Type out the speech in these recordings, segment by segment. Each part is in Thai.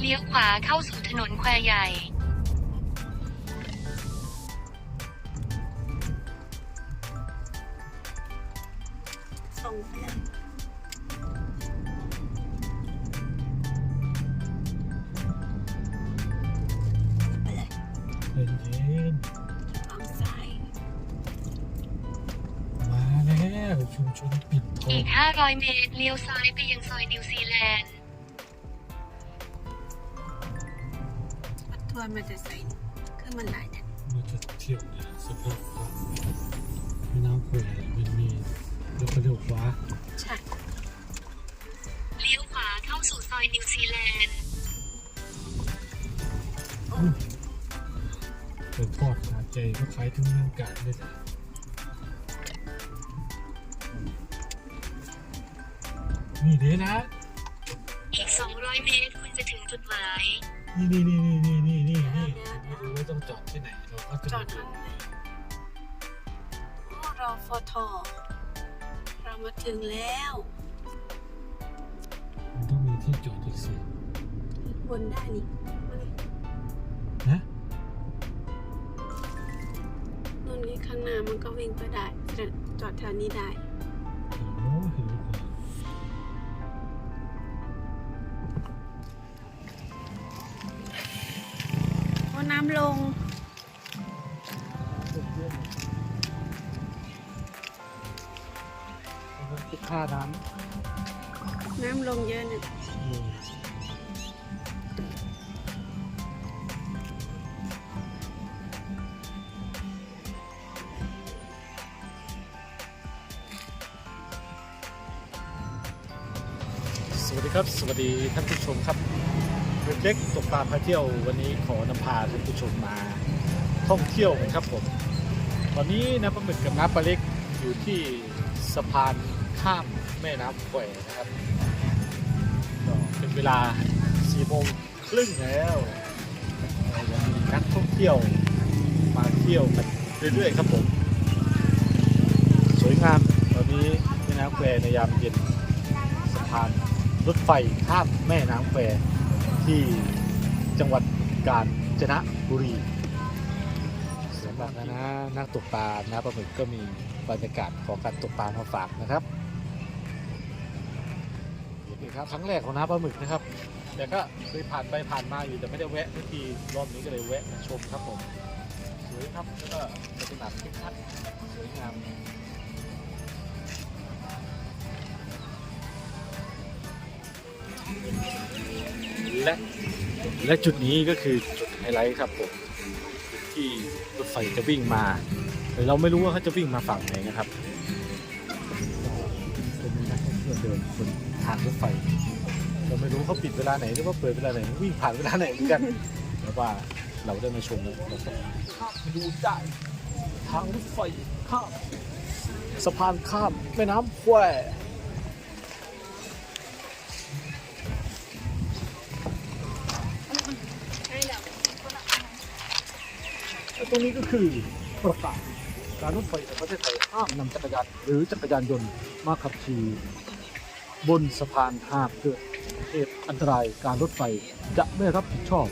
เลี้ยวขวาเข้าสู่ถนนแควใหญ่ ชุมชนปิ่นทออีงก500 เมตร เลี้ยวซ้ายไปยังซอยนิวซีแลนด์รถทัวร์มันจะใส่ขึ้นมันหลายเนี่ยมันจะเที่ยวเนี่ยสะพานข้ามแม่น้ำแควมันมีแล้วก็เลี้ยวขวาใช่เลี้ยวขวาเข้าสู่ซอยนิวซีแลนด์เป็นทอดขาใจก็ขายถึงเมืองกาญเลยนะ นี่เด้นะ อีก 200 เมตรคุณจะถึงจุดหมาย นี่นี่นี่นี่นี่นี่นี่นี่ไม่รู้ว่าต้องจอดที่ไหนเราก็จะจอมาดดูข้างในโอ้รอฟอทอเรามาถึงแล้วมันต้องมีที่จอดอีกสิบนได้นี่มาเลยนะนู่นนี่ข้างหน้ามันก็วิ่งไปได้จะจอดแถวนี้ได้ วัสดีครับ สวัสดีท่านผู้ชมครับเล็กตกปลาพาเที่ยววันนี้ขอนำพาท่านผู้ชมมาท่องเที่ยวกันครับผม ตอนนี้นะปลาหมึกกับน้าปลาเล็กอยู่ที่สะพานข้ามแม่น้ำแควนะครับก็เป็นเวลา4โมงครึ่งแล้วยังมีนักท่องเที่ยวมาเที่ยวกันเรื่อยๆครับผม สวยงามตอนนี้แม่น้ำแควในยามเย็นสะพาน รถไฟข้ามแม่น้ำแควที่จังหวัดกาญจนบุรีสำหรับนะนะนักตกปลานะปลาหมึกก็มีบรรยากาศของการตกปลามาฝากนะครับนี่ครับครั้งแรกของน้าปลาหมึกนะครับ แต่ก็เคยผ่านไปผ่านมาอยู่แต่ไม่ได้แวะทุกทีรอบนี้ก็เลยแวะมาชมครับผมสวยครับแล้วก็บรรยากาศคึกคักสวยงาม และและจุดนี้ก็คือจุดไฮไลท์ครับผมที่รถไฟจะวิ่งมาแต่เราไม่รู้ว่าเขาจะวิ่งมาฝั่งไหนนะครับเป็นนักท่องเที่ยวเดินบนทางรถไฟเราไม่รู้เขาปิดเวลาไหนหรือว่าเปิดเวลาไหนวิ่งผ่านเวลาไหนเหมือนกันแต่ว่าเราได้มาชมแล้วเราก็ดูได้ทางรถไฟข้ามสะพานข้ามแม่น้ำแคว ตรงนี้ก็คือประกาศการรถไฟแห่งประเทศไทยห้ามนำจักรยานหรือจักรยานยนต์มาขับขี่บนสะพานหากเกิดเหตุอันตรายการรถไฟจะไม่รับผิดชอบ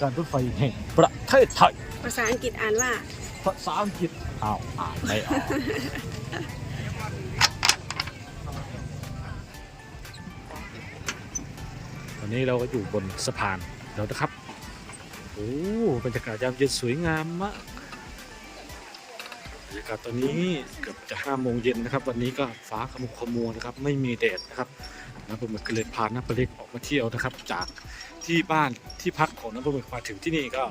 การรถไฟแห่งประเทศไทย ภาษาอังกฤษอ่านว่าภาษาอังกฤษอ้าวอ่านไม่ออกตอนนี้เราก็อยู่บนสะพานแล้วนะครับ อ้บรรยากาศยามเย็นสวยงามมากบรรยากาศตอนนี้เกือบจะห้าโมงเย็นนะครับ วันนี้ก็ฟ้าขมุกขมัวนะครับ ไม่มีแดดนะครับน้ำปลาหมึกก็เลยพาน้ำปลาเล็กออกมาเที่ยวนะครับ จากที่บ้านที่พักของน้ำปลาหมึกมาถึงที่นี่ก็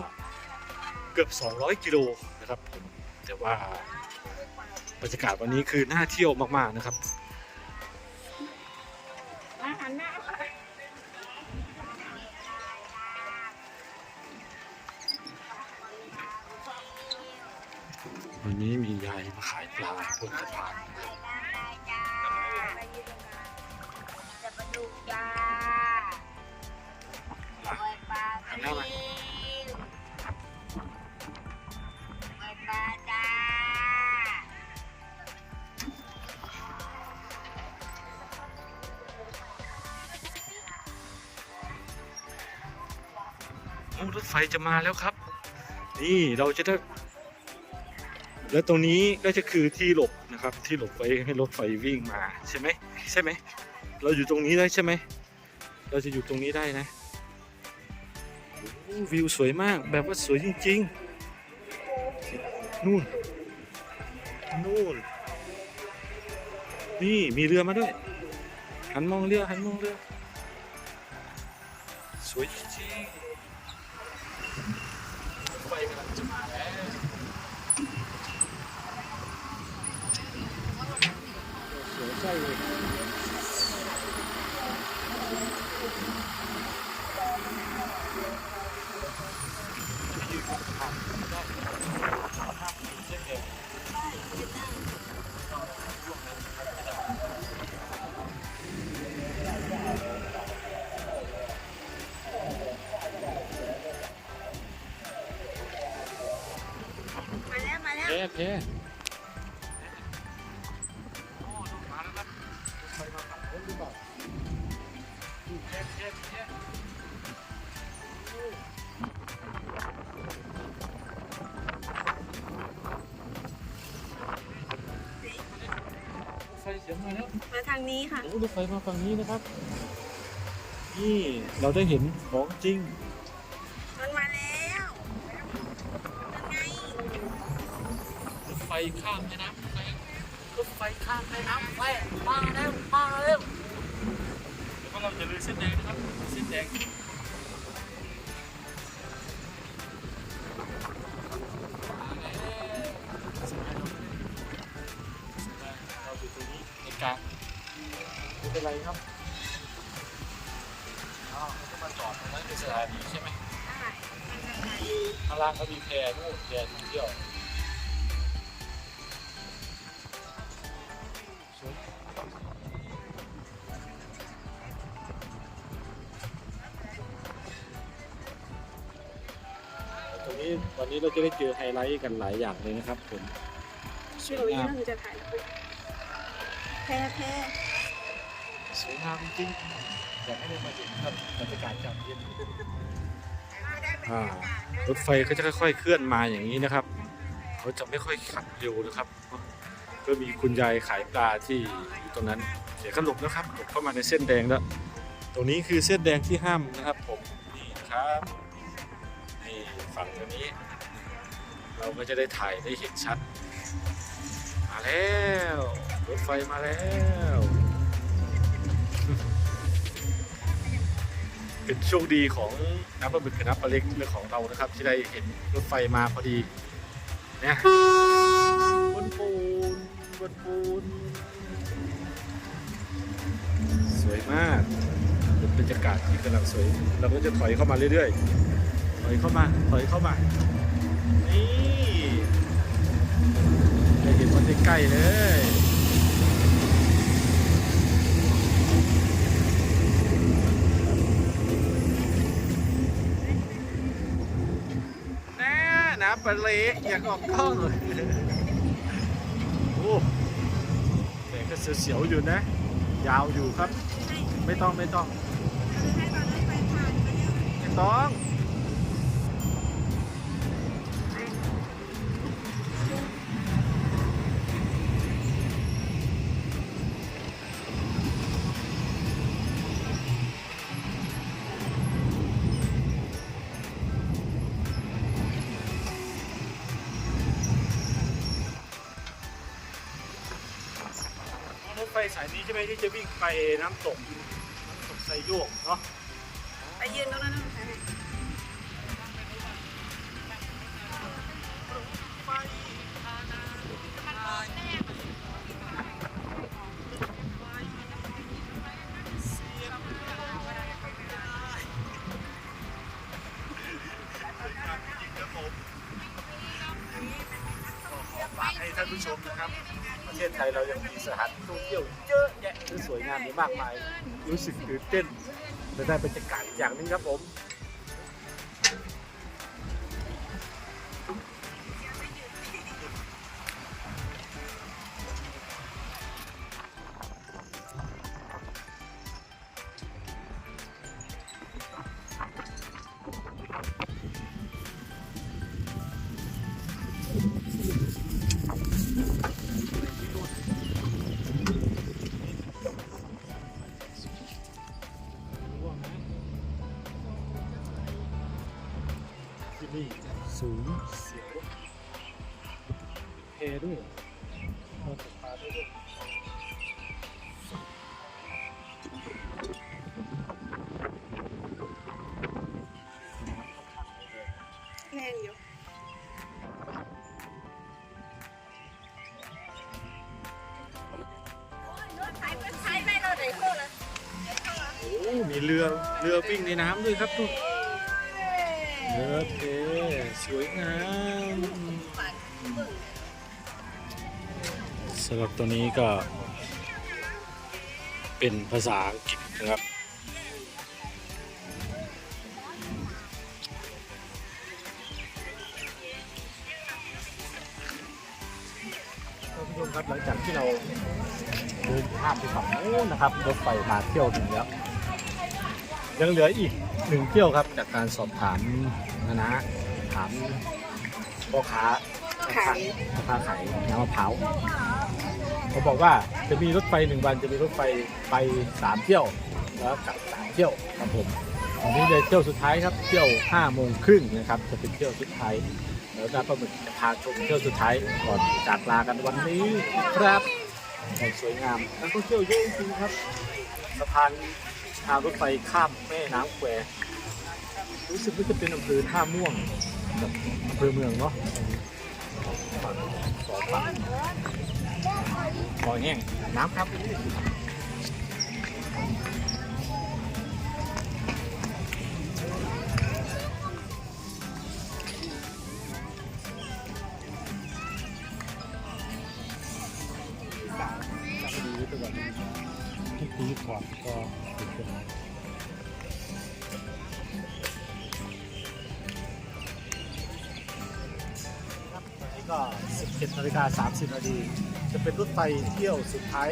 เกือบ 200 กิโลนะครับผมแต่ว่าบรรยากาศวันนี้คือน่าเที่ยวมากๆนะครับอาหารหน้า วันนี้มียายมาขายปลาบนสะพานหันหน้ามาโอ้รถไฟจะมาแล้วครับ นี่เราจะได้ แล้วตรงนี้ก็จะคือที่หลบนะครับ ที่หลบไว้ให้รถไฟวิ่งมาใช่ไหมใช่ไหม เราอยู่ตรงนี้ได้ใช่ไหม เราจะอยู่ตรงนี้ได้นะวิวสวยมากแบบว่าสวยจริง ๆ นู่น นู่น นี่มีเรือมาด้วย หันมองเรือหันมองเรือ สวยจริงๆไฟกำลังจะมาแล้ว ใช่เลยมาแล้วมาแล้วแพ้แพ้ไฟเสี มาแล้วมาทางนี้ค่ะโอ้รถไฟมาฝั่งนี้นะครับ นี่เราได้เห็นของจริง มันมาแล้วยังไงรถไฟข้ามแม่น้ำแควรถไฟข้ามแม่น้ำแควมาแล้วมาแล้วแล้วก็เราจะเลยเส้นแดงนะครับ เส้นแดง เป็นไรครับอ้าวเขาจะมาจอดตรงนั้นเป็นสถานีใช่ไหมได้มันจะไหนข้างล่างก็มีแพนู่นแพท่องเที่ยวสวยตรงนี้วันนี้เราจะได้เจอไฮไลท์กันหลายอย่างเลยนะครับผม ช่วงนี้เราจะถ่ายรูปแพ้แพ้ สวยงามจริงๆอยากให้ได้มาเห็นครับบรรยากาศจำเย็นอ่ารถไฟก็จะค่อย ๆ เคลื่อนมาอย่างนี้นะครับเขาจะไม่ค่อยขับเร็วนะครับ ก็มีคุณยายขายปลาที่อยู่ตรงนั้นเดี๋ยวก็หลบแล้วครับหลบเข้ามาในเส้นแดงแล้ว ตรงนี้คือเส้นแดงที่ห้ามนะครับ ผมนี่ครับนี่ฝั่งตรงนี้ เราก็จะได้ถ่ายได้เห็นชัด มาแล้วรถไฟมาแล้ว เป็นโชคดีของน้ำปลาบึกกับน้ำปลาเล็กและของเรานะครับ ที่ได้เห็นรถไฟมาพอดีเนี่ยบนปูนบนปูน สวยมากเป็นบรรยากาศที่กำลังสวย เราก็จะถอยเข้ามาเรื่อยๆ ถอยเข้ามา ถอยเข้ามา นี่จะเห็นมันใกล้ๆเลย แน่นะปลาเล็กอยากออกกล้องเลยโอ้แต่ก็เสียวๆอยู่นะ ยาวอยู่ครับ ไม่ต้องไม่ต้องไม่ต้อง ฟสายนี้ใช่ไหมที่จะวิ่งไปน้ำตกน้ำตกไซโยกเนาะไปยืนตรงนั้นนะคะฝากให้ท่านผู้ชมนะครับ ประเทศไทยเรายังมีสถานที่ท่องเที่ยวเยอะแยะที่สวยงามมากมาย รู้สึกตื่นเต้นและได้บรรยากาศอย่างนึงครับผม ด้วยเราตกปลาได้ด้วยแรงอยู่โอ้มีเรือ เรือวิ่งในน้ำด้วยครับทุกเรือเทสวยงาม สำหรับตัวนี้ก็ เป็นภาษาอังกฤษนะครับท่านผู้ชมครับหลังจากที่เราเดินข้ามไปฝั่งโน้นนะครับรถไฟมาเที่ยวถึงแล้ว ยังเหลืออีกหนึ่งเที่ยวครับ จากการสอบถามนะนะถามพ่อค้าขายพ่อค้าขายน้ำมะพร้าว เขาบอกว่าจะมีรถไฟหนึ่งวันจะมีรถไฟไปสามเที่ยวแล้วกลับสามเที่ยวครับผมวันนี้เลยเที่ยวสุดท้ายครับเที่ยวห้าโมงครึ่งนะครับจะเป็นเที่ยวสุดท้ายแล้วดาปลาหมึกจะพาชมเที่ยวสุดท้ายก่อนจากลากันวันนี้ครับสวยงามนักท่องเที่ยวเยอะจริงครับสะพานทางรถไฟข้ามแม่น้ำแควรู้สึกว่าจะเป็นอำเภอท่าม่วงอำเภอเมืองเนาะฝั่งสองฝั่ง คอยแห้งน้ำครับ ก็ 17นาฬิกา30นาทีจะเป็นรถไฟเที่ยวสุดท้าย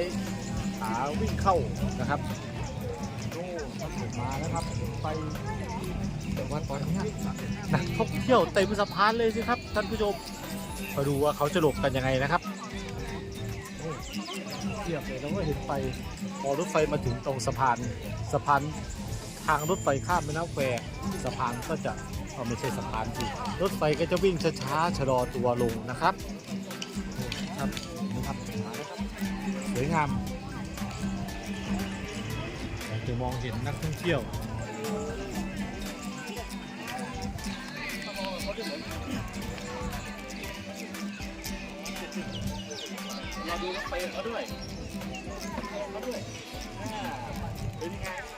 ขาวิ่งเข้านะครับโอ้ครับผมาแล้วครับไฟแต่ว่าตอนนี้นักท่องเที่ยวเต็มสะพานเลยสิครับท่านผู้ชมมาดูว่าเขาจะหลบกันยังไงนะครับเทียบเลยแล้วก็เห็นไฟพอรถไฟมาถึงตรงสะพานสะพานทางรถไฟข้ามแม่น้ำแควสะพานก็จะ เอาไม่ใช่สะพานสิรถไฟก็จะวิ่งช้าๆชะลอตัวลงนะครับครับนะครับมาแล้วครับสวยงามจะมองเห็นนักท่องเที่ยวเราดูรถไฟเขาด้วยเขาด้วยเป็นยังไง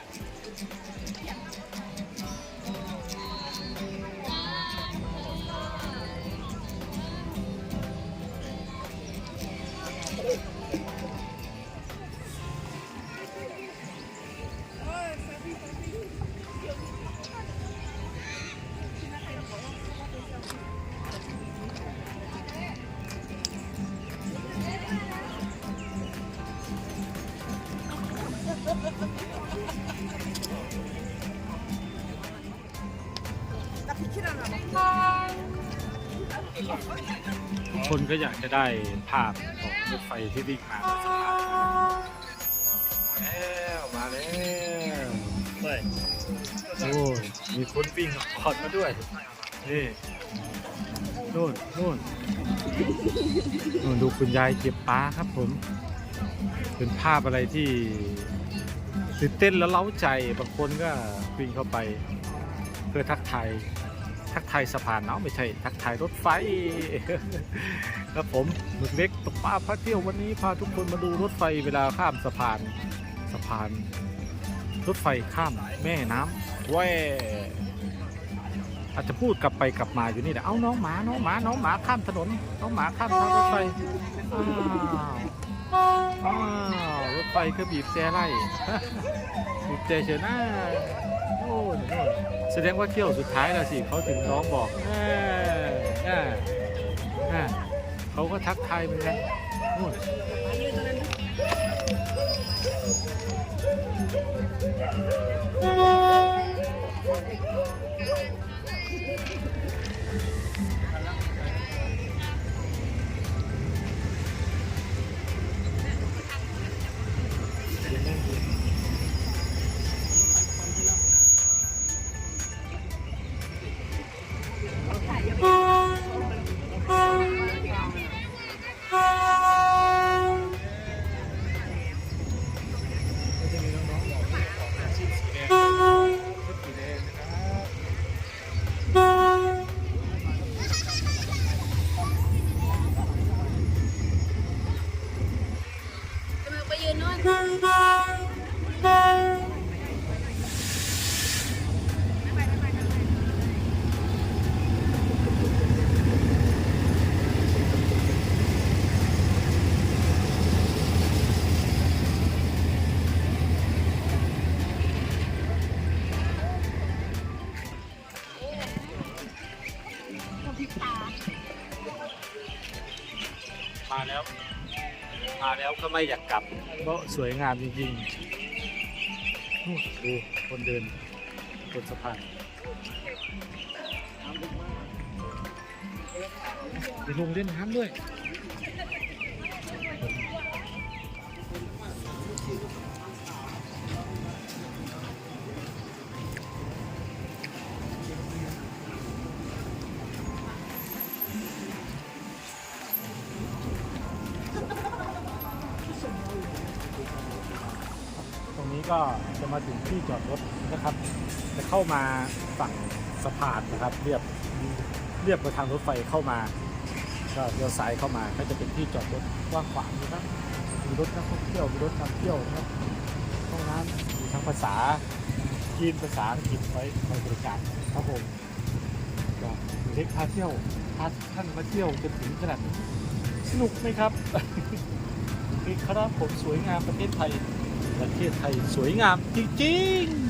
ก็อยากจะได้ภาพของรถไฟที่วิ่งมาสะพานมาแล้วมาแล้วเฮ้ยโอ้ยมีคนวิ่งก่อนมาด้วยนี่นู่นนู่นนู่นดูคุณยายเก็บปลาครับผม เป็นภาพอะไรที่ตื่นเต้นแล้วเล้าใจบางคนก็วิ่งเข้าไป เพื่อทักทาย ทักทายสะพานเนาะไม่ใช่ ทักทายรถไฟครับผมหมึกเล็กตกปลาพาเที่ยววันนี้พาทุกคนมาดูรถไฟเวลาข้ามสะพานสะพาน รถไฟข้ามแม่น้ำแควอาจจะพูดกลับไปกลับมาอยู่นี่แหละเอาน้องหมาน้องหมาน้องหมาข้ามถนนน้องหมาข้ามทางรถไฟอ้าวอ้าวรถไฟก็บีบแจไล่บีบแจเฉยหน้าโอ้ยโน่น แสดงว่าเที่ยวสุดท้ายแล้วสิเขาถึงน้องบอกอ่าอ่าเขาก็ทักทายเหมือนกันอ มาแล้วก็ไม่อยากกลับเพราะสวยงามจริงๆนู่นดูคนเดินบนสะพานมีลงเล่นน้ำด้วย นี้ก็จะมาถึงที่จอดรถนะครับ จะเข้ามาฝั่งสะพานนะครับ เรียบเรียบไปทางรถไฟเข้ามา ก็เลี้ยวซ้ายเข้ามาก็จะเป็นที่จอดรถกว้างขวางนะครับมีรถนักท่องเที่ยวมีรถนำเที่ยวนะครับห้องน้ำมีทั้งภาษาจีนภาษาอังกฤษไว้ในบริการครับผมก็เล็กพาเที่ยวพาท่านมาเที่ยวจนถึงขนาดนี้สนุกไหมครับโอเคครับผมสวยงามประเทศไทย ประเทศไทยสวยงามจริงๆ